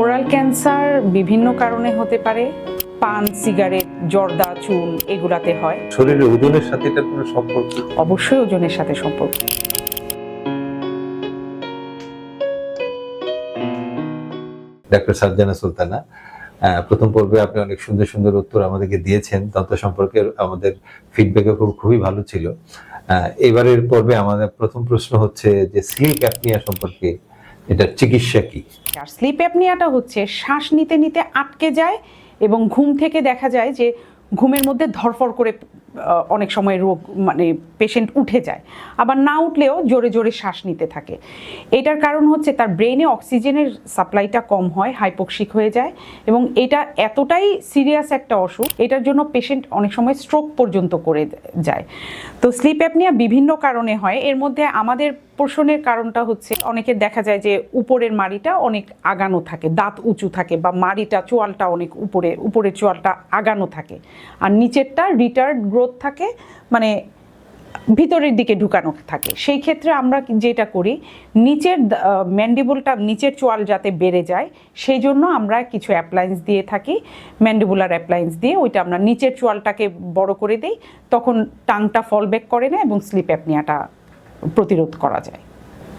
Oral cancer বিভিন্ন কারণে হতে পারে। পান সিগারেট জর্দা চুল এগুলাতে হয়। শরীরের ওজনের সাথে এটার কোনো সম্পর্ক অবশ্যই ওজনের সাথে সম্পর্ক। ডাক্তার সার্জানা সুলতানা প্রথম পর্বে আপনি অনেক সুন্দর সুন্দর উত্তর আমাদেরকে দিয়েছেন। তন্ত্র সম্পর্কে আমাদের ফিডব্যাকও খুব খুবই ভালো ছিল। এবারের পর্বে আমাদের প্রথম প্রশ্ন হচ্ছে যে স্লিপ অ্যাপনিয়া সম্পর্কে এটার চিকিৎসা কি? আর স্লিপ অ্যাপনিয়াটা হচ্ছে শ্বাস নিতে নিতে আটকে যায় এবং ঘুম থেকে দেখা যায় যে ঘুমের মধ্যে ধরফর করে অনেক সময় রোগ মানে পেশেন্ট উঠে যায়। আবার না উঠলেও জোরে জোরে শ্বাস নিতে থাকে। এটার কারণ হচ্ছে তার ব্রেনে অক্সিজেনের সাপ্লাইটা কম হয়, হাইপোক্সিক হয়ে যায় এবং এটা এতটাই সিরিয়াস একটা অসুখ, এটার জন্য পেশেন্ট অনেক সময় স্ট্রোক পর্যন্ত করে যায়। তো স্লিপ অ্যাপনিয়া বিভিন্ন কারণে হয়। এর মধ্যে আমাদের পোষণের কারণটা হচ্ছে অনেকে দেখা যায় যে উপরের মাড়িটা অনেক আগানো থাকে, দাঁত উঁচু থাকে বা মাড়িটা, চোয়ালটা অনেক উপরে, উপরের চোয়ালটা আগানো থাকে। আর নিচেরটা রিটার্ড গ্রোথ থাকে মানে ভিতরের দিকে ঢুকানো থাকে। সেই ক্ষেত্রে আমরা যেটা করি, নিচের ম্যান্ডিবুলটা, নিচের চোয়াল যাতে বেড়ে যায়, সেই জন্য আমরা কিছু অ্যাপ্লায়েন্স দিয়ে থাকি। ম্যান্ডিবুলার অ্যাপ্লায়েন্স দিয়ে ওইটা আমরা নিচের চোয়ালটাকে বড় করে দিই, তখন টাংটা ফল ব্যাক করে না এবং স্লিপ অ্যাপনিয়াটা প্রতিরোধ করা যায়।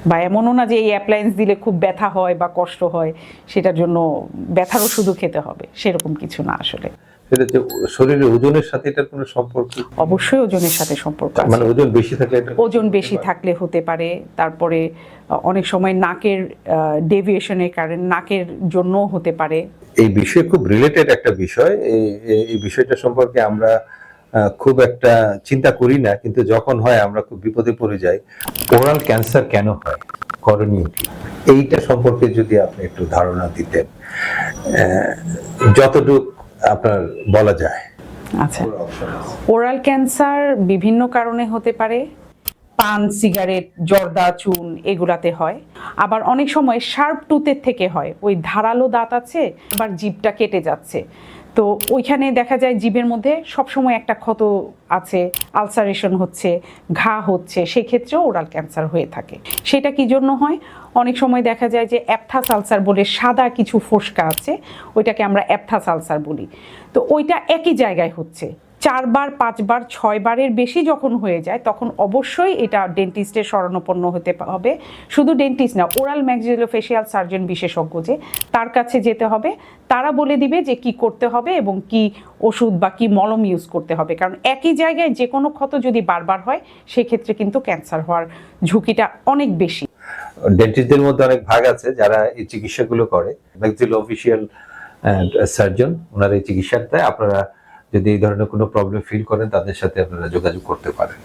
বা এমনও না যে এই অ্যাপ্লায়েন্স দিলে খুব ব্যথা হয় বা কষ্ট হয় সেটার জন্য ব্যথার ওষুধও খেতে হবে সেরকম কিছু না আসলে। সেটা হচ্ছে শরীরের ওজনের সাথে এটার কোনো সম্পর্ক অবশ্যই ওজনের সাথে সম্পর্ক আছে মানে ওজন বেশি থাকলে ওজন বেশি থাকলে হতে পারে তারপরে অনেক সময় নাকের ডেভিয়েশনের কারণে নাকের জন্য হতে পারে। এই বিষয়ে খুব রিলেটেড একটা বিষয় এই এই- বিষয়টা সম্পর্কে আমরা খুব একটা চিন্তা করি না কিন্তু যখন হয় আমরা খুব বিপদে পড়ে যাই। ওরাল ক্যান্সার কেন হয়? করণীয় কি? এইটা সম্পর্কে যদি আপনি একটু ধারণা দিতেন। যতটুক আপনার বলা যায়। আচ্ছা। ওরাল ক্যান্সার বিভিন্ন কারণে হতে পারে। পান সিগারেট জর্দা চুন এগুলাতে হয়। আবার অনেক সময় শার্প টুথের থেকে হয়। ওই ধারালো দাঁত আছে আবার জিভটা কেটে যাচ্ছে। তো ওইখানে দেখা যায় জীবের মধ্যে সবসময় একটা ক্ষত আছে, আলসারেশন হচ্ছে, ঘা হচ্ছে, সেক্ষেত্রেও ওরাল ক্যান্সার হয়ে থাকে। সেটা কি জন্য হয়? অনেক সময় দেখা যায় যে অ্যাপথাস আলসার বলে সাদা কিছু ফোসকা আছে, ওইটাকে আমরা অ্যাপথাস আলসার বলি। তো ওইটা একই জায়গায় হচ্ছে। চারবার, পাঁচবার, ছয়বারের বেশি যখন হয়ে যায়, তখন অবশ্যই এটা ডেন্টিস্টের শরণাপন্ন হতে হবে। শুধু ডেন্টিস্ট না ওরাল ম্যাক্সিলোফেশিয়াল সার্জন বিশেষজ্ঞ যে, তার কাছে যেতে হবে। তারা বলে দিবে যে কি করতে হবে এবং কি ওষুধ বা কি মলম ইউজ করতে হবে। কারণ একই জায়গায় যে কোনো ক্ষত যদি বারবার হয়, সেক্ষেত্রে কিন্তু ক্যান্সার হওয়ার ঝুঁকিটা অনেক বেশি। ডেন্টিস্টদের মধ্যে অনেক ভাগ আছে যারা এই চিকিৎসাগুলো করে। অফিসিয়াল সার্জন ওনারা এই চিকিৎসা দেয় আপনারা যদি এই ধরনের কোনো প্রবলেম ফিল করেন, তাদের সাথে আপনারা যোগাযোগ করতে পারেন।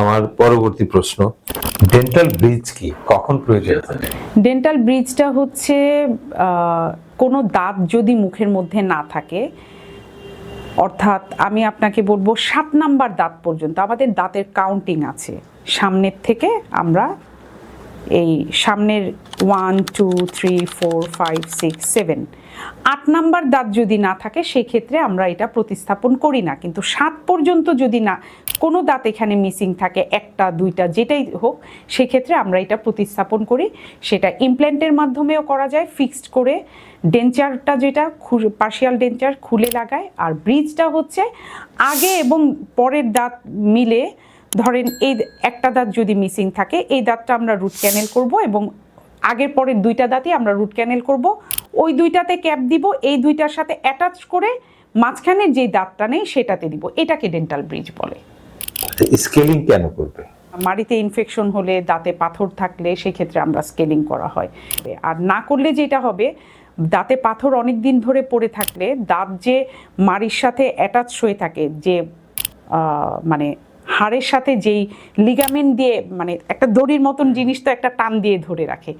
আমার পরবর্তী প্রশ্ন ডেন্টাল ব্রিজ কি? কখন প্রয়োজন? ডেন্টাল ব্রিজটা হচ্ছে কোনো দাঁত যদি মুখের মধ্যে না থাকে, অর্থাৎ আমি আপনাকে বলব সাত নাম্বার দাঁত পর্যন্ত, আমাদের দাঁতের কাউন্টিং আছে। সামনের থেকে আমরা এই সামনের one two three four five six seven আট নাম্বার দাঁত যদি না থাকে সেই ক্ষেত্রে আমরা এটা প্রতিস্থাপন করি না। কিন্তু সাত পর্যন্ত যদি না, কোনো দাঁত এখানে মিসিং থাকে, একটা, দুইটা, যেটাই হোক, সেক্ষেত্রে আমরা এটা প্রতিস্থাপন করি। সেটা ইমপ্ল্যান্টের মাধ্যমেও করা যায় ফিক্সড করে ডেঞ্চারটা যেটা পার্শিয়াল ডেঞ্চার খুলে লাগায়। আর ব্রিজটা হচ্ছে আগে এবং পরের দাঁত মিলে, ধরেন এই একটা দাঁত যদি মিসিং থাকে, এই দাঁতটা আমরা রুট ক্যানেল করব এবং আগের পরের দুইটা দাঁতই আমরা রুট ক্যানেল করব। ওই দুইটাতে ক্যাপ দিব এই দুইটার সাথে অ্যাটাচ করে মাঝখানে যে দাঁতটা নেই সেটাতে দিব। এটাকে ডেন্টাল ব্রিজ বলে। স্কেলিং কেন করবে? মাড়িতে ইনফেকশন হলে দাঁতে পাথর থাকলে সেক্ষেত্রে আমরা স্কেলিং করা হয়। আর না করলে যেটা হবে দাঁতে পাথর অনেক দিন ধরে পড়ে থাকলে দাঁত যে মাড়ির সাথে অ্যাটাচ হয়ে থাকে যে মানে হাড়ের সাথে যেই লিগামেন্ট দিয়ে মানে একটা দড়ির মতন জিনিস তো একটা টান দিয়ে ধরে রাখে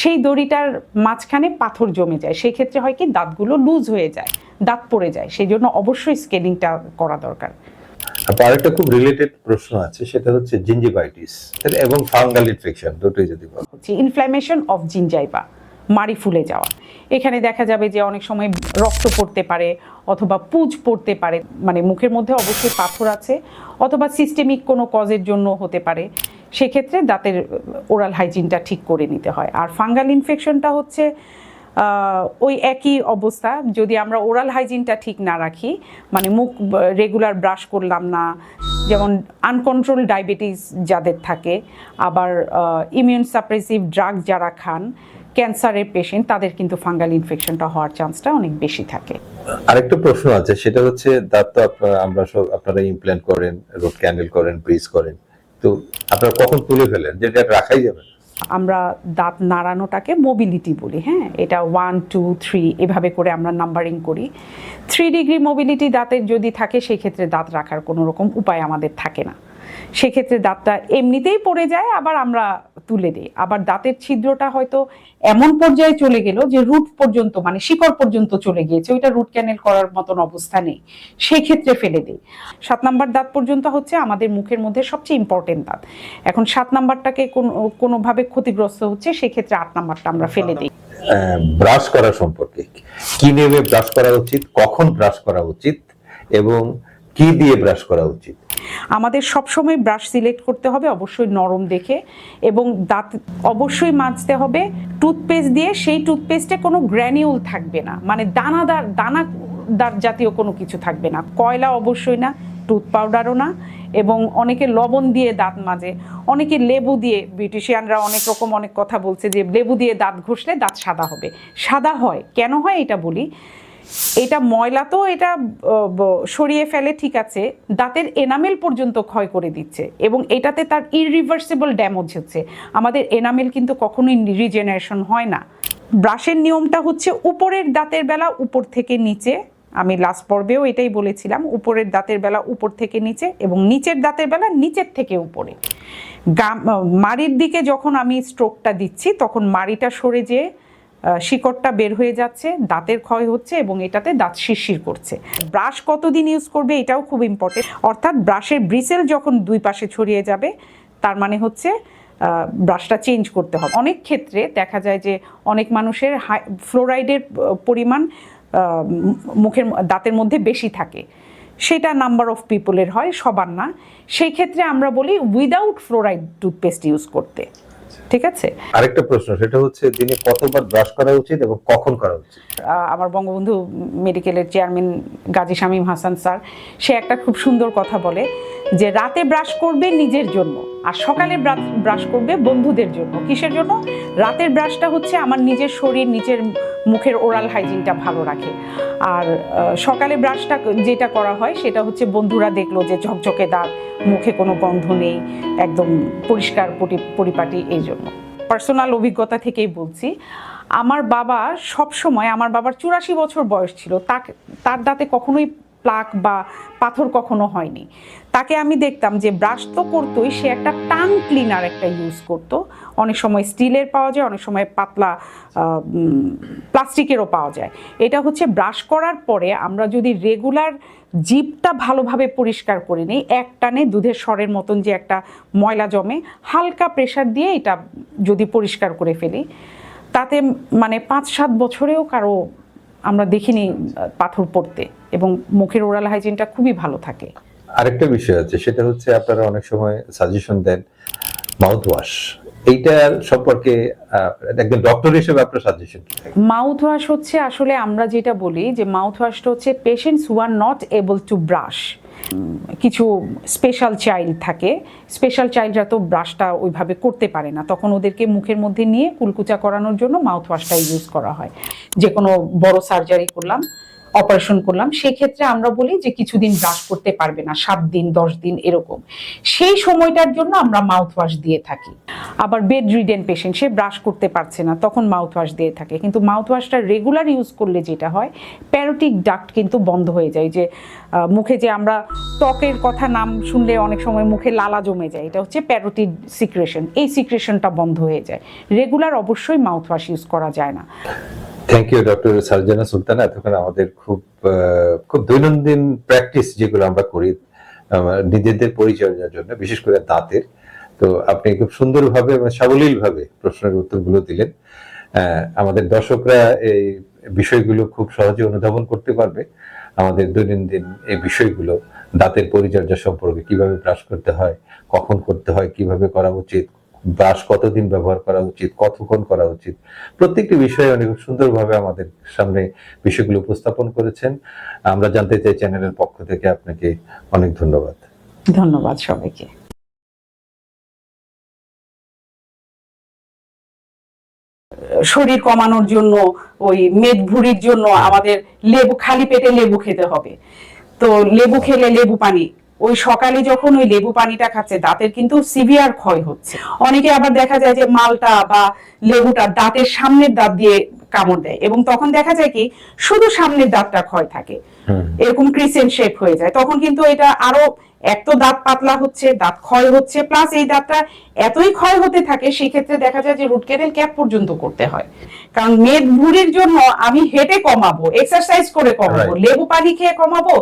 সেই দড়িটার মাঝখানে পাথর জমে যায়। সেই ক্ষেত্রে হয় কি দাঁতগুলো লুজ হয়ে যায় দাঁত পড়ে যায় সেই জন্য অবশ্যই স্কেলিংটা করা দরকার। তারপর আরেকটা খুব রিলেটেড প্রশ্ন আছে সেটা হচ্ছে জিঞ্জিভাইটিস এবং ফাঙ্গাল ইনফেকশন দুটোই যদি বলো। ইনফ্ল্যামেশন অফ জিনজাইভা মাড়ি ফুলে যাওয়া। এখানে দেখা যাবে যে অনেক সময় রক্ত পড়তে পারে অথবা পুজ পড়তে পারে। মানে মুখের মধ্যে অবশ্যই পাথর আছে, অথবা সিস্টেমিক কোনো কজের জন্য হতে পারে। সেক্ষেত্রে দাঁতের ওরাল হাইজিনটা ঠিক করে নিতে হয়। আর ফাঙ্গাল ইনফেকশনটা হচ্ছে ওই একই অবস্থা। যদি আমরা ওরাল হাইজিনটা ঠিক না রাখি মানে মুখ রেগুলার ব্রাশ করলাম না, যেমন আনকন্ট্রোল ডায়াবেটিস যাদের থাকে, আবার ইমিউন সাপ্রেসিভ ড্রাগ যারা খান ক্যান্সারের পেশেন্ট তাদের কিন্তু ফাঙ্গাল ইনফেকশনটা হওয়ার চান্সটা অনেক বেশি থাকে। আরেকটা প্রশ্ন আছে সেটা হচ্ছে দাঁত তো আপনারা আমরা সব আপনারা ইমপ্ল্যান্ট করেন রোড ক্যান্ডেল করেন ব্রিজ করেন তো আপনারা কখন তুলে ফেলেন? যেটা রাখাই যাবে আমরা দাঁত নাড়ানোটাকে মোবিলিটি বলি হ্যাঁ? এটা ওয়ান টু থ্রি এভাবে করে আমরা নাম্বারিং করি। থ্রি ডিগ্রি মোবিলিটি দাঁতের যদি থাকে সেক্ষেত্রে দাঁত রাখার কোনো রকম উপায় আমাদের থাকে না। সেক্ষেত্রে দাঁতটা এমনিতেই পড়ে যায়, আবার আমরা তুলে দিই। আবার দাঁতের ছিদ্রটা হয়তো এমন পর্যায়ে চলে গেল যে রুট পর্যন্ত মানে শিকড় পর্যন্ত চলে গিয়েছে, ওইটা রুট ক্যানেল করার মতন অবস্থা নেই। সেক্ষেত্রে ফেলে দিই। সাত নাম্বার দাঁত পর্যন্ত হচ্ছে আমাদের মুখের মধ্যে সবচেয়ে ইম্পর্টেন্ট দাঁত। এখন সাত নাম্বারটাকে কোনো, কোনোভাবে ক্ষতিগ্রস্ত হচ্ছে, সেক্ষেত্রে আট নাম্বারটা আমরা ফেলে দিই। ব্রাশ করা সম্পর্কে কি? নেমে ব্রাশ করা উচিত? কখন ব্রাশ করা উচিত? এবং কি দিয়ে ব্রাশ করা উচিত? আমাদের সবসময় ব্রাশ সিলেক্ট করতে হবে, অবশ্যই নরম দেখে এবং দাঁত অবশ্যই মাজতে হবে। টুথপেস্ট দিয়ে সেই টুথপেস্টে কোনো গ্র্যানিউল থাকবে না মানে দানাদার দানাদার জাতীয় কোনো কিছু থাকবে না। কয়লা অবশ্যই না টুথ পাউডারও না এবং অনেকে লবণ দিয়ে দাঁত মাজে, অনেকে লেবু দিয়ে বিউটিশিয়ানরা অনেক রকম অনেক কথা বলছে যে লেবু দিয়ে দাঁত ঘষলে দাঁত সাদা হবে। সাদা হয়, কেন হয় এটা বলি? এটা ময়লা তো এটা সরিয়ে ফেলে ঠিক আছে, দাঁতের এনামেল পর্যন্ত ক্ষয় করে দিচ্ছে এবং এটাতে তার ইরিভার্সিবল ড্যামেজ হচ্ছে। আমাদের এনামেল কিন্তু কখনোই রিজেনারেশন হয় না। ব্রাশের নিয়মটা হচ্ছে উপরের দাঁতের বেলা উপর থেকে নিচে, আমি লাস্ট পর্বেও এটাই বলেছিলাম, উপরের দাঁতের বেলা উপর থেকে নিচে এবং নিচের দাঁতের বেলা নিচের থেকে উপরে। গাম, মাড়ির দিকে যখন আমি স্ট্রোকটা দিচ্ছি, তখন মাড়িটা সরে যেয়ে শিকড়টা বের হয়ে যাচ্ছে, দাঁতের ক্ষয় হচ্ছে এবং এটাতে দাঁত শিরশির করছে। ব্রাশ কতদিন ইউজ করবে এটাও খুব ইম্পর্টেন্ট অর্থাৎ ব্রাশের ব্রিসেল যখন দুই পাশে ছড়িয়ে যাবে, তার মানে হচ্ছে ব্রাশটা চেঞ্জ করতে হবে। অনেক ক্ষেত্রে দেখা যায় যে অনেক মানুষের হাই ফ্লোরাইডের পরিমাণ মুখের দাঁতের মধ্যে বেশি থাকে। সেটা নাম্বার অফ পিপলের হয়, সবার না। সেই ক্ষেত্রে আমরা বলি উইদাউট ফ্লোরাইড টুথপেস্ট ইউজ করতে। ঠিক আছে? আরেকটা প্রশ্ন সেটা হচ্ছে দিনে কতবার ব্রাশ করা উচিত এবং কখন করা উচিত? আমার বঙ্গবন্ধু মেডিকেলের চেয়ারম্যান গাজী শামীম হাসান স্যার সে একটা খুব সুন্দর কথা বলে যে রাতে ব্রাশ করবে নিজের জন্য। আর সকালে ব্রাশ করবে বন্ধুদের জন্য। কিসের জন্য? রাতের ব্রাশটা হচ্ছে আমার নিজের শরীর, নিজের মুখের ওরাল হাইজিনটা ভালো রাখে। আর সকালে ব্রাশটা যেটা করা হয় সেটা হচ্ছে বন্ধুরা দেখল যে ঝকঝকে দাঁত মুখে কোনো গন্ধ নেই, একদম পরিষ্কার পরি- পরিপাটি এই জন্য। পার্সোনাল অভিজ্ঞতা থেকেই বলছি, আমার বাবা সব সময় আমার বাবার চুরাশি বছর বয়স ছিল, তাকে, তার দাঁতে কখনোই প্লাক বা পাথর কখনো হয়নি। তাকে আমি দেখতাম যে ব্রাশ তো করতোই, সে একটা টাং ক্লিনার একটা ইউজ করতো। অনেক সময় স্টিলের পাওয়া যায়, অনেক সময় পাতলা প্লাস্টিকেরও পাওয়া যায়। এটা হচ্ছে ব্রাশ করার পরে আমরা যদি রেগুলার জিপটা ভালোভাবে পরিষ্কার করে নিই, এক টানে দুধের স্বরের মতন যে একটা ময়লা জমে, হালকা প্রেশার দিয়ে এটা যদি পরিষ্কার করে ফেলি, তাতে মানে পাঁচ সাত বছরেও কারও আমরা দেখিনি পাথর পড়তে এবং মুখের ওরাল হাইজিনটা খুবই ভালো থাকে। আরেকটা বিষয় আছে সেটা হচ্ছে আপনারা অনেক সময় সাজেশন দেন মাউথ ওয়াশ এইটার সম্পর্কে একজন ডক্টর হিসেবে আপনার সাজেশন মাউথ ওয়াশ হচ্ছে আসলে আমরা যেটা বলি যে মাউথ ওয়াশটা হচ্ছে patients who are not able to brush কিছু স্পেশাল চাইল্ড থাকে। স্পেশাল চাইল্ডরা তো ব্রাশটা ওইভাবে করতে পারে না। তখন ওদেরকে মুখের মধ্যে নিয়ে কুলকুচা করানোর জন্য মাউথওয়াশটা ইউজ করা হয়। যে কোনো বড় সার্জারি করলাম অপারেশন করলাম, সেক্ষেত্রে আমরা বলি যে কিছুদিন ব্রাশ করতে পারবে না, সাত দিন, দশ দিন, এরকম। সেই সময়টার জন্য আমরা মাউথ ওয়াশ দিয়ে থাকি। আবার বেড রিডেন পেশেন্ট সে ব্রাশ করতে পারছে না, তখন মাউথ ওয়াশ দিয়ে থাকে। কিন্তু মাউথ ওয়াশটা রেগুলার ইউজ করলে যেটা হয় প্যারোটিক ডাক্ট কিন্তু বন্ধ হয়ে যায়। যে মুখে যে আমরা ত্বকের কথা নাম শুনলে অনেক সময় মুখে লালা জমে যায়। এটা হচ্ছে প্যারোটিড সিক্রেশন এই সিক্রেশনটা বন্ধ হয়ে যায়। রেগুলার অবশ্যই মাউথ ওয়াশ ইউজ করা যায় না। Thank you doctor Sarjana Sultana এতক্ষণ আমাদের খুব খুব দৈনন্দিন প্র্যাকটিস যেগুলো আমরা করি নিজেদের পরিচর্যার জন্য, বিশেষ করে দাঁতের। তো আপনি খুব সুন্দরভাবে এবং সাবলীলভাবে প্রশ্নের উত্তরগুলো দিলেন। আমাদের দর্শকরা এই বিষয়গুলো খুব সহজে অনুধাবন করতে পারবে। আমাদের দৈনন্দিন এই বিষয়গুলো, দাঁতের পরিচর্যা সম্পর্কে কীভাবে ব্রাশ করতে হয়, কখন করতে হয়, কীভাবে করা উচিত ব্রাশ কতদিন ব্যবহার করা উচিত, কতক্ষণ করা উচিত, প্রত্যেকটি বিষয়ে অনেক সুন্দরভাবে আমাদের সামনে বিষয়গুলো উপস্থাপন করেছেন। আমরা জানতে চাই চ্যানেলের পক্ষ থেকে আপনাকে অনেক ধন্যবাদ। ধন্যবাদ সবাইকে। শরীর কমানোর জন্য, ওই মেদ ভুঁড়ির জন্য আমাদের লেবু, খালি পেটে লেবু খেতে হবে। তো লেবু খেলে লেবু পানি ওই সকালে যখন ওই লেবু পানিটা খাচ্ছে, দাঁতের কিন্তু সিভিয়ার ক্ষয় হচ্ছে। অনেকে আবার দেখা যায় যে মালটা বা লেবুটা দাঁতের সামনের দাঁত দিয়ে কামড় দেয়। এবং তখন দেখা যায় কি শুধু সামনের দাঁতটা ক্ষয় থাকে। এরকম ক্রিসেন্ট শেপ হয়ে যায়। তখন কিন্তু এটা আরও এক তো দাঁত পাতলা হচ্ছে দাঁত ক্ষয় হচ্ছে প্লাস এই দাঁতটা এতই ক্ষয় হতে থাকে সেই ক্ষেত্রে দেখা যায় যে রুট ক্যানেল ক্যাপ পর্যন্ত করতে হয়। কারণ মেদ ভুঁড়ির জন্য আমি হেঁটে কমাবো এক্সারসাইজ করে কমাবো লেবু পানি খেয়ে কমাবো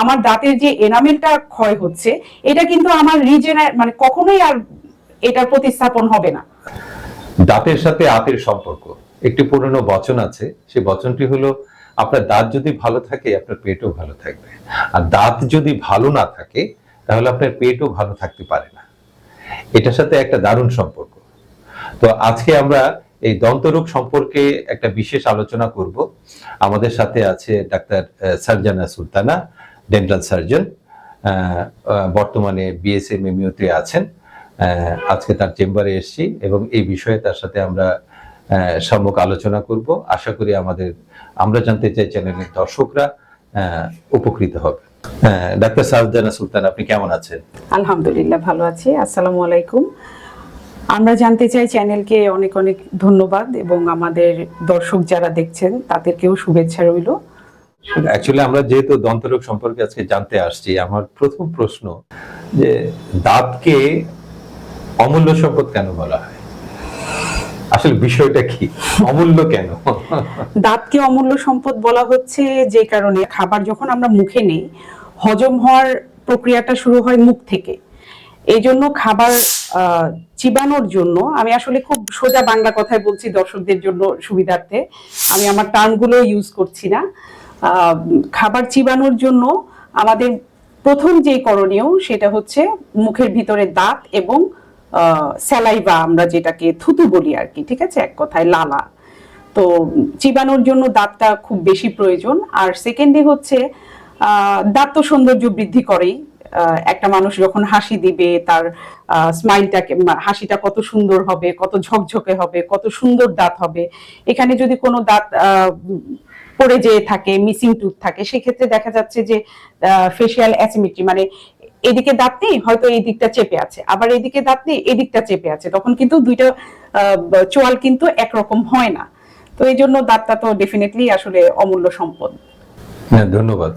আমার দাঁতের যে এনামেলটা ক্ষয় হচ্ছে এটা কিন্তু আমার রিজেনার মানে কখনোই আর এটার প্রতিস্থাপন হবে না। দাঁতের সাথে আতের সম্পর্ক। একটি পুরনো বচন আছে, সেই বচনটি হলো, আপনার দাঁত যদি ভালো থাকে, আপনার পেটও ভালো থাকবে। আর দাঁত যদি ভালো না থাকে, তাহলে আপনার পেটও ভালো থাকতে পারে না। এটার সাথে একটা দারুণ সম্পর্ক। তো আজকে আমরা এই দন্তরোগ সম্পর্কে একটা বিশেষ আলোচনা করব। আমাদের সাথে আছে doctor Sarjana Sultana, dental surgeon বর্তমানে বিএসএম এমইউতে আছেন। আজকে তার চেম্বারে এসেছি এবং এই বিষয়ে তার সাথে আমরা সম্মুখ আলোচনা করব। আশা করি আমাদের আমরা জানতে চাই চ্যানেলের দর্শকরা উপকৃত হবে। ডাক্তার সারজানা সুলতান আপনি কেমন আছেন? আলহামদুলিল্লাহ ভালো আছি। আসসালামু আলাইকুম। আমরা জানতে চাই চ্যানেলকে অনেক অনেক ধন্যবাদ এবং আমাদের দর্শক যারা দেখছেন তাদেরকেও শুভেচ্ছা রইল। অ্যাকচুয়ালি আমরা যেহেতু দন্তরোগ সম্পর্কে আজকে জানতে আসছি আমার প্রথম প্রশ্ন যে দাঁতকে অমূল্য সম্পদ কেন বলা হয়? আসলে বিষয়টা কি? অমূল্য কেন? দাঁতকে অমূল্য সম্পদ বলা হচ্ছে যে কারণে খাবার যখন আমরা মুখে নেই, হজম হওয়ার প্রক্রিয়াটা শুরু হয় মুখ থেকে। এই জন্য খাবার চিবানোর জন্য আমি আসলে খুব সোজা বাংলা কথায় বলছি দর্শকদের জন্য সুবিধার্থে। আমি আমার টার্মগুলো ইউজ করছি না। খাবার চিবানোর জন্য আমাদের প্রথম যে করণীয় সেটা হচ্ছে মুখের ভিতরে দাঁত এবং স্যালাইভা আমরা যেটাকে থুতু বলি আর কি, ঠিক আছে? এক কথায় লালা। তো চিবানোর জন্য দাঁতটা খুব বেশি প্রয়োজন। আর সেকেন্ডে হচ্ছে দাঁত তো সৌন্দর্য বৃদ্ধি করেই। একটা মানুষ যখন হাসি দিবে, তার স্মাইলটাকে হাসিটা কত সুন্দর হবে, কত ঝকঝকে হবে, কত সুন্দর দাঁত হবে। এখানে যদি কোনো দাঁত পড়ে যেয়ে থাকে মিসিং টুথ থাকে, সেক্ষেত্রে দেখা যাচ্ছে যে ফেসিয়াল অ্যাসিমেট্রি মানে এদিকে দাঁত নেই হয়তো এই দিকটা চেপে আছে আবার এদিকে দাঁত নেই এদিকটা চেপে আছে। তখন কিন্তু দুইটা চোয়াল কিন্তু একরকম হয় না। তো এই জন্য দাঁতটা তো ডেফিনেটলি আসলে অমূল্য সম্পদ। হ্যাঁ ধন্যবাদ।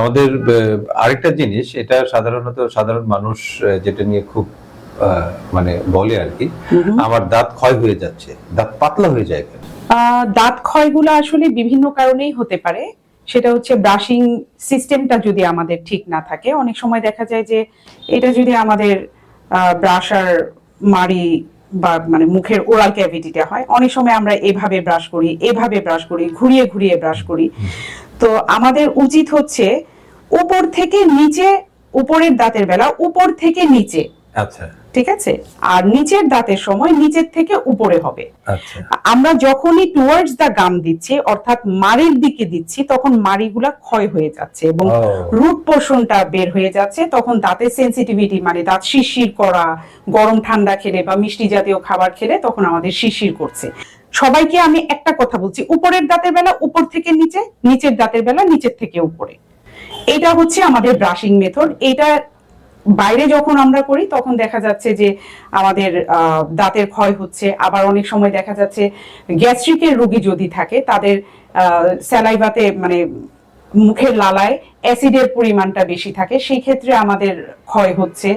আমাদের আরেকটা জিনিস এটা সাধারণত সাধারণ মানুষ যেটা নিয়ে খুব মানে বলে আর কি আমার দাঁত ক্ষয় হয়ে যাচ্ছে। দাঁত পাতলা হয়ে যায় দাঁত ক্ষয়গুলো আসলে বিভিন্ন কারণেই হতে পারে। সেটা হচ্ছে ব্রাশিং সিস্টেমটা যদি আমাদের ঠিক না থাকে, অনেক সময় দেখা যায় যে এটা যদি আমাদের ব্রাশার মারি বা মানে মুখের ওরাল ক্যাভিটিটা হয়, অনেক সময় আমরা এভাবে ব্রাশ করি, এভাবে ব্রাশ করি, ঘুরিয়ে ঘুরিয়ে ব্রাশ করি। তো আমাদের উচিত হচ্ছে উপর থেকে নিচে, উপরের দাঁতের বেলা উপর থেকে নিচে আচ্ছা। ঠিক আছে? আর নিচের দাঁতের সময় নিচের থেকে উপরে হবে। আচ্ছা। আমরা যখনই টুয়ার্ডস দা গাম দিচ্ছি অর্থাৎ মাড়ির দিকে দিচ্ছি তখন মাড়িগুলা ক্ষয় হয়ে যাচ্ছে এবং রুট পোর্শনটা বের হয়ে যাচ্ছে তখন দাঁতের সেন্সিটিভিটি মানে দাঁত শিরশির করা গরম ঠান্ডা খেলে বা মিষ্টি জাতীয় খাবার খেলে তখন আমাদের শিরশির করছে। সবাইকে আমি একটা কথা বলছি উপরের দাঁতের বেলা উপর থেকে নিচে নিচের দাঁতের বেলা নিচের থেকে উপরে। এটা হচ্ছে আমাদের ব্রাশিং মেথড এটা বাইরে যখন আমরা করি তখন দেখা যাচ্ছে যে আমাদের দাঁতের ক্ষয় হচ্ছে। আবার অনেক সময় দেখা যাচ্ছে গ্যাস্ট্রিকের রোগী যদি থাকে তাদের স্যালাইভাতে মানে মুখের লালায় অ্যাসিডের পরিমাণটা বেশি থাকে সেই ক্ষেত্রে আমাদের ক্ষয় হচ্ছে।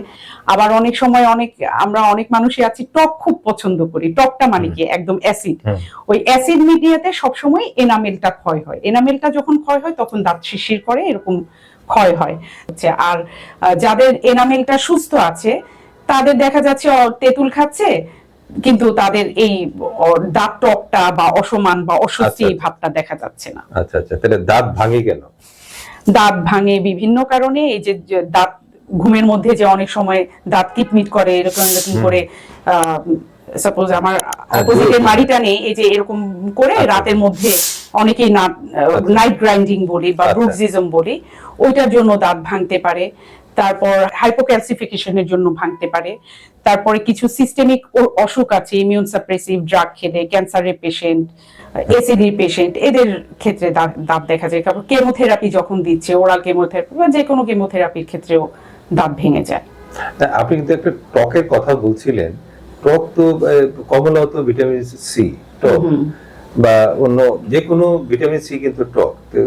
আবার অনেক সময় অনেক আমরা অনেক মানুষই আছি টক খুব পছন্দ করি। টকটা মানে কি? একদম অ্যাসিড। ওই অ্যাসিড মিডিয়াতে সবসময় এনামেলটা ক্ষয় হয়। এনামেলটা যখন ক্ষয় হয় তখন দাঁত শিরশির করে এরকম ক্ষয় হয়। হচ্ছে আর যাদের এনামেলটা সুস্থ আছে তাদের দেখা যাচ্ছে তেঁতুল খাচ্ছে কিন্তু তাদের এই দাঁত টকটা বা অসমান বা অস্বস্তি আচ্ছা। ভাবটা দেখা যাচ্ছে না। আচ্ছা আচ্ছা তাহলে দাঁত ভাঙে কেন? দাঁত ভাঙে বিভিন্ন কারণে এই যে যে দাঁত ঘুমের মধ্যে যে অনেক সময় দাঁত কিটমিট করে এরকম এরকম করে সাপোজ আমার অপোজিটের মাড়িটা নেই এই যে এরকম করে আচ্ছা। রাতের মধ্যে অনেকেই নাইট গ্রাইন্ডিং বলি বা আচ্ছা। ব্রুক্সিজম বলি ওইটার জন্য দাঁত ভাঙতে পারে তারপর হাইপোক্যালসিফিকেশনের জন্য ভাঙতে পারে তারপরে কিছু সিস্টেমিক অসুখ আছে ইমিউন সাপ্রেসিভ ড্রাগ খেলে ক্যান্সারের পেশেন্ট এসিডির পেশেন্ট এদের ক্ষেত্রে দাঁত দাঁত দেখা যায় কারণ কেমোথেরাপি যখন দিচ্ছে ওরাল কেমোথেরাপি বা যে কোনো কেমোথেরাপির ক্ষেত্রেও দাঁত ভেঙে যায় আপনি কিন্তু একটা টকের কথা বলছিলেন টক তো কমলা তো ভিটামিন সি টক। বা অন্য যে কোনো ভিটামিন সি কিন্তু টক। তো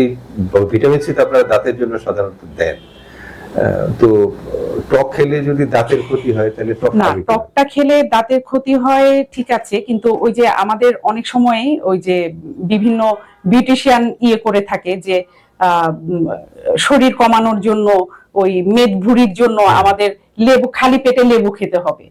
এই ভিটামিন সি তো আপনারা দাঁতের জন্য সাধারণত দেন। তো টক খেলে যদি দাঁতের ক্ষতি হয় তাহলে টক না টকটা খেলে দাঁতের ক্ষতি হয় ঠিক আছে কিন্তু ওই যে আমাদের অনেক সময় ওই যে বিভিন্ন বিউটিশিয়ান ইয়ে করে থাকে যে শরীর কমানোর জন্য ওই মেদ ভুঁড়ির জন্য আমাদের লেবু খালি পেটে লেবু খেতে হবে।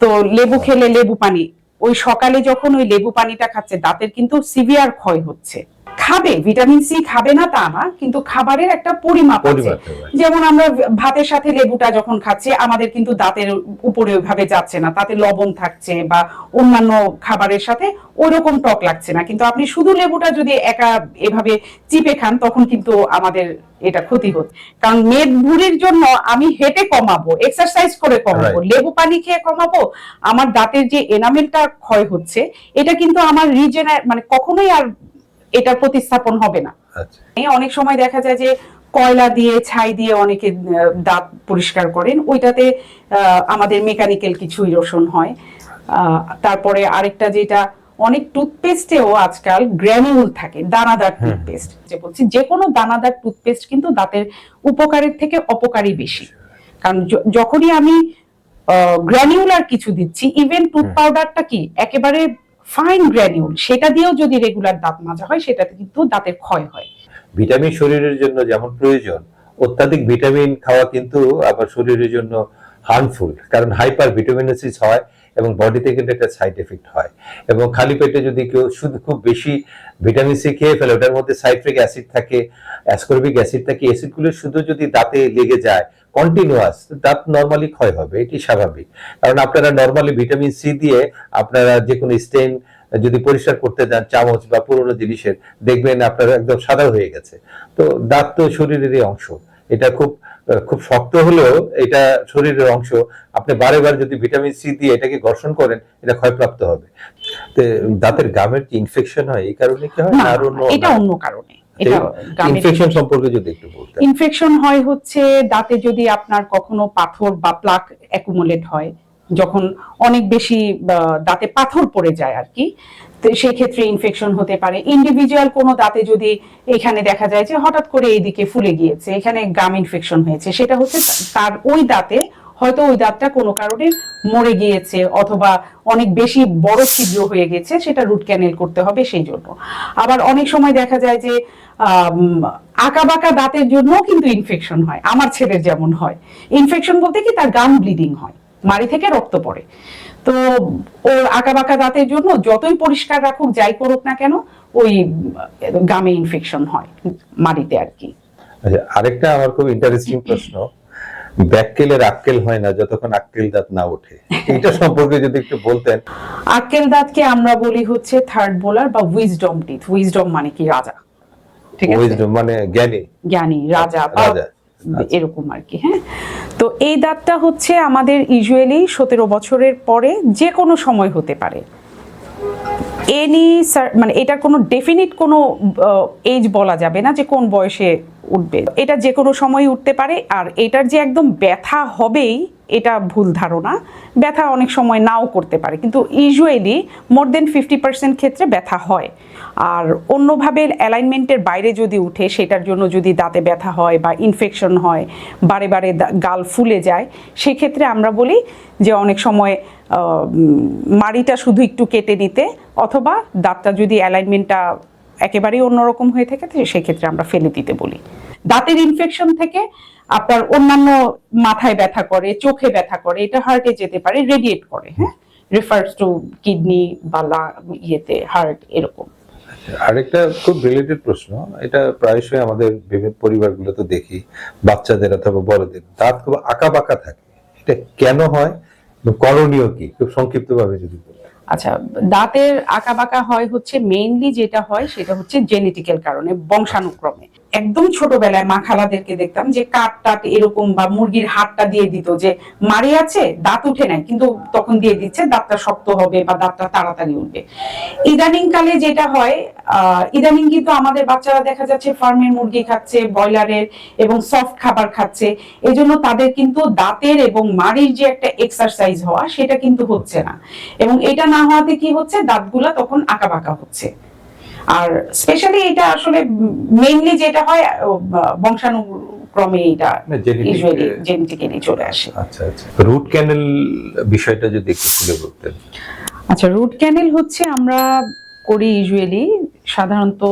তো লেবু খেলে লেবু পানি। ওই সকালে যখন ওই লেবু পানিটা খাচ্ছে, দাঁতের কিন্তু সিভিয়ার ক্ষয় হচ্ছে। খাবে ভিটামিন সি খাবে না তা না কিন্তু খাবারের একটা পরিমাপ আছে. যেমন আমরা ভাতের সাথে লেবুটা যখন খাচ্ছি আমাদের কিন্তু দাঁতের উপরে ওইভাবে যাচ্ছে না তাতে লবণ থাকছে বা অন্যান্য খাবারের সাথে ওইরকম টক লাগছে না। কিন্তু আপনি শুধু লেবুটা যদি একা এভাবে চিপে খান তখন কিন্তু আমাদের এটা ক্ষতি হচ্ছে। কারণ মেদ ভুঁড়ির জন্য আমি হেঁটে কমাবো এক্সারসাইজ করে কমাবো লেবু পানি খেয়ে কমাবো আমার দাঁতের যে এনামেলটা ক্ষয় হচ্ছে এটা কিন্তু আমার রিজেনে মানে কখনোই আর এটার প্রতিস্থাপন হবে না। আচ্ছা। অনেক সময় দেখা যায় যে কয়লা দিয়ে ছাই দিয়ে অনেকে দাঁত পরিষ্কার করেন। ওইটাতে আমাদের মেকানিক্যাল কিছু ইরোশন হয়। তারপরে আরেকটা যেটা অনেক টুথপেস্টেও আজকাল গ্র্যানিউল থাকে দানাদার টুথপেস্ট যে বলছি যে কোনো দানাদার টুথপেস্ট কিন্তু দাঁতের উপকারের থেকে অপকারী বেশি। কারণ যখনই আমি গ্র্যানিউলার কিছু দিচ্ছি ইভেন টুথ পাউডারটা কি একেবারে ফাইন গ্র্যানিউল সেটা দিয়েও যদি রেগুলার দাঁত মাজা হয়, সেটাতে কিন্তু দাঁতের ক্ষয় হয়। ভিটামিন শরীরের জন্য যেমন প্রয়োজন, অত্যাধিক ভিটামিন খাওয়া কিন্তু আবার শরীরের জন্য হার্মফুল কারণ হাইপার ভিটামিনোসিস হয় এবং বডিতে কিন্তু একটা সাইড এফেক্ট হয়। এবং খালি পেটে যদি কেউ শুধু খুব বেশি ভিটামিন সি খেয়ে ফেলে, ওটার মধ্যে সাইট্রিক অ্যাসিড থাকে অ্যাসকর্বিক অ্যাসিড থাকে অ্যাসিডগুলো শুধু যদি দাঁতে লেগে যায় কন্টিনিউয়াস দাঁত নর্মালি ক্ষয় হবে এটি স্বাভাবিক। কারণ আপনারা নর্মালি ভিটামিন সি দিয়ে আপনারা যে কোনো স্টেন যদি পরিষ্কার করতে যান চামচ বা পুরোনো জিনিসের দেখবেন আপনার একদম সাদা হয়ে গেছে। তো দাঁত তো শরীরেরই অংশ। এটা খুব খুব শক্ত হলেও এটা শরীরের অংশ। আপনি বারে বারে যদি ভিটামিন সি দিয়ে এটাকে ঘর্ষণ করেন এটা ক্ষয়প্রাপ্ত হবে। দাঁতের গামের কি ইনফেকশন হয়? এই কারণে কি হয়? আর অন্য এটা অন্য কারণে। ইনফেকশন সম্পর্কে যদি একটু বলতেন। ইনফেকশন হয় হচ্ছে দাঁতে যদি আপনার কখনো পাথর বা প্লাক অ্যাকুমুলেট হয় যখন অনেক বেশি দাঁতে পাথর পড়ে যায় আর কি সেই ক্ষেত্রে ইনফেকশন হতে পারে। ইন্ডিভিজুয়াল কোনো দাঁতে যদি এখানে দেখা যায় যে হঠাৎ করে এইদিকে ফুলে গিয়েছে এখানে গাম ইনফেকশন হয়েছে সেটা হচ্ছে তার ওই দাঁতে হয়তো ওই দাঁতটা কোনো কারণে মরে গিয়েছে অথবা অনেক বেশি বড় ছিদ্র হয়ে গেছে সেটা রুট ক্যানেল করতে হবে সেই জন্য। আবার অনেক সময় দেখা যায় যে আঁকা বাঁকা দাঁতের জন্য কিন্তু ইনফেকশন হয়। আমার ছেলের যেমন হয়। ইনফেকশন বলতে কি? তার গাম ব্লিডিং হয়। মাড়ি থেকে রক্ত পড়ে। তো ওর আঁকা বাঁকা দাঁতের জন্য যতই পরিষ্কার রাখুক যাই করুক না কেন ওই গামে ইনফেকশন হয় মাড়িতে আর কি। আচ্ছা আরেকটা আমার খুব ইন্টারেস্টিং প্রশ্ন। ব্যাককেলের আক্কেল হয় না যতক্ষণ আক্কেল দাঁত না ওঠে। এটা সম্পর্কে যদি একটু বলতেন। আক্কেল দাঁতকে আমরা বলি হচ্ছে থার্ড বোলার বা উইজডম টিথ উইজডম মানে কি? রাজা। ঠিক আছে? মানে জ্ঞানী। জ্ঞানী রাজা বা। এরকম আর কি হ্যাঁ? তো এই দাঁতটা হচ্ছে আমাদের ইউজুয়ালি সতেরো বছরের পরে যে কোনো সময় হতে পারে। এনি মানে এটা কোনো ডেফিনিট কোনো এজ বলা যাবে না যে কোন বয়সে উঠবে। এটা যে কোনো সময় উঠতে পারে, আর এটার যে একদম ব্যথা হবেই, এটা ভুল ধারণা। ব্যথা অনেক সময় নাও করতে পারে, কিন্তু usually more than fifty percent ক্ষেত্রে ব্যথা হয়। আর অন্যভাবে অ্যালাইনমেন্টের বাইরে যদি উঠে, সেটার জন্য যদি দাঁতে ব্যথা হয় বা ইনফেকশন হয়, বারে বারে গাল ফুলে যায়, সেক্ষেত্রে আমরা বলি যে অনেক সময় মাড়িটা শুধু একটু কেটে নিতে, অথবা দাঁতটা যদি অ্যালাইনমেন্টটা একেবারেই অন্যরকম হয়ে থাকে, তো সেক্ষেত্রে আমরা ফেলে দিতে বলি। দাঁতের ইনফেকশন থেকে আপনার অন্যান্য মাথায় ব্যথা করে, চোখে ব্যথা করে, এটা হার্টে যেতে পারে রেডিয়েট করে হ্যাঁ? রেফার্স টু কিডনি বা ইয়েতে হার্ট এরকম। আরেকটা খুব রিলেটেড প্রশ্ন, এটা প্রায়শই আমাদের বিভিন্ন পরিবারগুলোতে দেখি, বাচ্চাদের অথবা বড়দের, দাঁত খুব আঁকা বাঁকা থাকে, এটা কেন হয় করণীয় কি? খুব সংক্ষিপ্ত ভাবে যদি বলেন। আচ্ছা দাঁতের আঁকা বাঁকা হয় হচ্ছে মেইনলি যেটা হয় সেটা হচ্ছে জেনেটিক্যাল কারণে বংশানুক্রমে। একদম ছোটবেলায় মা খালাদেরকে দেখতাম যে কাঠ টাট এরকম বা মুরগির হাড়টা দিয়ে দিত যে মারি আছে, দাঁত উঠে নাই, কিন্তু তখন দিয়ে দিচ্ছে, দাঁতটা শক্ত হবে বা দাঁতটা তাড়াতাড়ি উঠবে। ইদানিং কালে যেটা হয় ইদানিং কিন্তু আমাদের বাচ্চারা দেখা যাচ্ছে ফার্মের মুরগি খাচ্ছে, ব্রয়লারের এবং সফট খাবার খাচ্ছে এই জন্য তাদের কিন্তু দাঁতের এবং মাড়ির যে একটা এক্সারসাইজ হওয়া, সেটা কিন্তু হচ্ছে না। এবং এটা না হওয়াতে কি হচ্ছে? দাঁতগুলা তখন আঁকা বাঁকা হচ্ছে। আর স্পেশালি এটা আসলে মেইনলি যেটা হয় বংশানুক্রমে এটা জেনেটিক্যালি চলে আসে। আচ্ছা আচ্ছা। রুট ক্যানেল বিষয়টা যদি একটু খুলে বলতেন। আচ্ছা রুট ক্যানেল হচ্ছে আমরা করি ইউজুয়ালি সাধারণত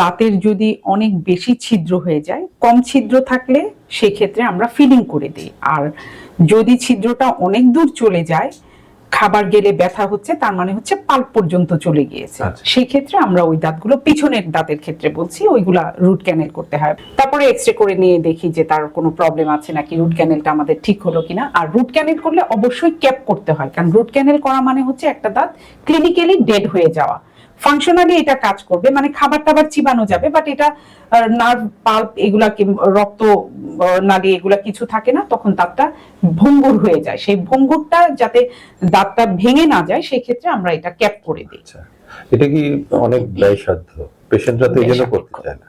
দাঁতের যদি অনেক বেশি ছিদ্র হয়ে যায় কম ছিদ্র থাকলে সেক্ষেত্রে আমরা ফিলিং করে দিই। আর যদি ছিদ্রটা অনেক দূর চলে যায় খাবার গেলে ব্যথা হচ্ছে তার মানে হচ্ছে পাল্প পর্যন্ত চলে গিয়েছে। আচ্ছা। সেই ক্ষেত্রে আমরা ওই দাঁতগুলো পিছনের দাঁতের ক্ষেত্রে বলছি ওইগুলা রুট ক্যানেল করতে হয়। তারপরে এক্সরে করে নিয়ে দেখি যে তার কোনো প্রবলেম আছে নাকি রুট ক্যানেলটা আমাদের ঠিক হলো কিনা। আর রুট ক্যানেল করলে অবশ্যই ক্যাপ করতে হয় কারণ রুট ক্যানেল করা মানে হচ্ছে একটা দাঁত ক্লিনিক্যালি ডেড হয়ে যাওয়া। ফাংশনালি এটা কাজ করবে মানে খাবার টাবার চিবানো যাবে বাট এটা নার্ভ পাল্প এগুলা কি- রক্ত নালী এগুলা কিছু থাকে না তখন দাঁতটা ভঙ্গুর হয়ে যায়। সেই ভঙ্গুরটা যাতে দাঁতটা ভেঙে না যায় সেই ক্ষেত্রে আমরা এটা ক্যাপ করে দিই। আচ্ছা এটা কি অনেক ব্যয়সাধ্য? পেশেন্টরা তো এই করতে চায় না।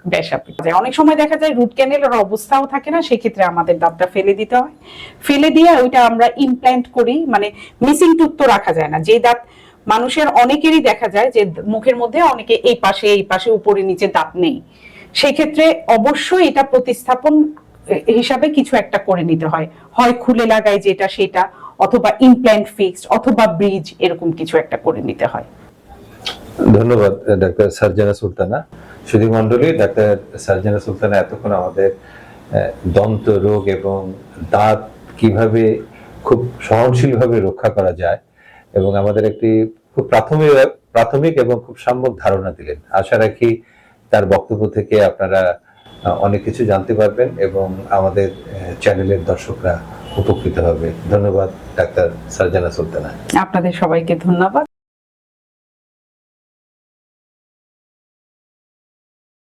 যায় অনেক সময় দেখা যায় রুট ক্যানেলের অবস্থাও থাকে না সেক্ষেত্রে আমাদের দাঁতটা ফেলে দিতে হয়। ফেলে দিয়ে ওইটা আমরা ইমপ্ল্যান্ট করি মানে মিসিং টুথ তো রাখা যায় না। যে দাঁত মানুষের অনেকেরই দেখা যায় যে মুখের মধ্যে অনেকে এই পাশে এই পাশে, উপরে, নিচে দাঁত নেই। সেই ক্ষেত্রে অবশ্যই এটা প্রতিস্থাপন হিসাবে কিছু একটা করে নিতে হয়। হয় খুলে লাগায় যেটা সেটা, অথবা ইমপ্ল্যান্ট ফিক্সড অথবা ব্রিজ এরকম কিছু একটা করে নিতে হয়। ধন্যবাদ, ডাক্তার সার্জানা সুলতানা। সুধী মন্ডলী ডাক্তার সার্জানা সুলতানা, এতক্ষণ আমাদের দন্ত রোগ এবং দাঁত কীভাবে খুব সহনশীলভাবে রক্ষা করা যায় এবং আমাদের একটি খুব প্রাথমিক প্রাথমিক এবং খুব সম্যক ধারণা দিলেন। আশা রাখি তার বক্তব্য থেকে আপনারা অনেক কিছু জানতে পারবেন এবং আমাদের চ্যানেলের দর্শকরা উপকৃত হবে। ধন্যবাদ, ডাক্তার সার্জানা সুলতানা। আপনাদের সবাইকে ধন্যবাদ।